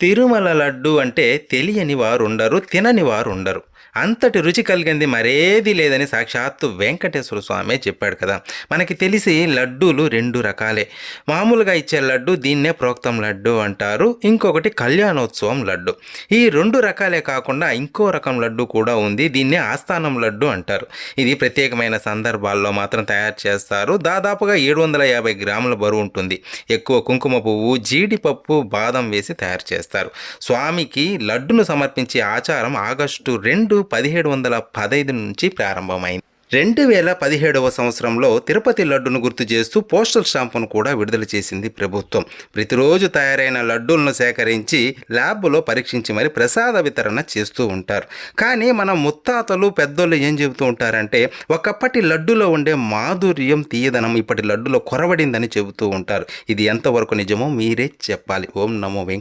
తిరుమల లడ్డు అంటే తెలియని వారు ఉండరు తినని వారు ఉండరు అంతటి రుచి కలిగింది మరేది లేదని సాక్షాత్తు వెంకటేశ్వర స్వామి చెప్పాడు కదా. మనకి తెలిసి లడ్డూలు రెండు రకాలే. మామూలుగా ఇచ్చే లడ్డు దీన్నే ప్రోక్తం లడ్డు అంటారు ఇంకొకటి కళ్యాణోత్సవం లడ్డు. ఈ రెండు రకాలే కాకుండా ఇంకో రకం లడ్డు కూడా ఉంది దీన్నే ఆస్థానం లడ్డు అంటారు. ఇది ప్రత్యేకమైన సందర్భాల్లో మాత్రం తయారు చేస్తారు. దాదాపుగా ఏడు వందల యాభై గ్రాముల బరువు ఉంటుంది. ఎక్కువ కుంకుమ పువ్వు జీడిపప్పు బాదం వేసి తయారు చేస్తారు. స్వామికి లడ్డును సమర్పించే ఆచారం ఆగస్టు రెండు పదిహేడు వందల పదహైదు నుంచి ప్రారంభమైంది. రెండు వేల పదిహేడవ సంవత్సరంలో తిరుపతి లడ్డును గుర్తు చేస్తూ పోస్టల్ స్టాంపును కూడా విడుదల చేసింది ప్రభుత్వం. ప్రతిరోజు తయారైన లడ్డూలను సేకరించి ల్యాబ్లో పరీక్షించి మరి ప్రసాద వితరణ చేస్తూ ఉంటారు. కానీ మన ముత్తాతలు పెద్దోళ్ళు ఏం చెబుతూ ఉంటారంటే ఒకప్పటి లడ్డులో ఉండే మాధుర్యం తీయదనం ఇప్పటి లడ్డులో కొరవడిందని చెబుతూ ఉంటారు. ఇది ఎంతవరకు నిజమో మీరే చెప్పాలి. ఓం నమో వెంక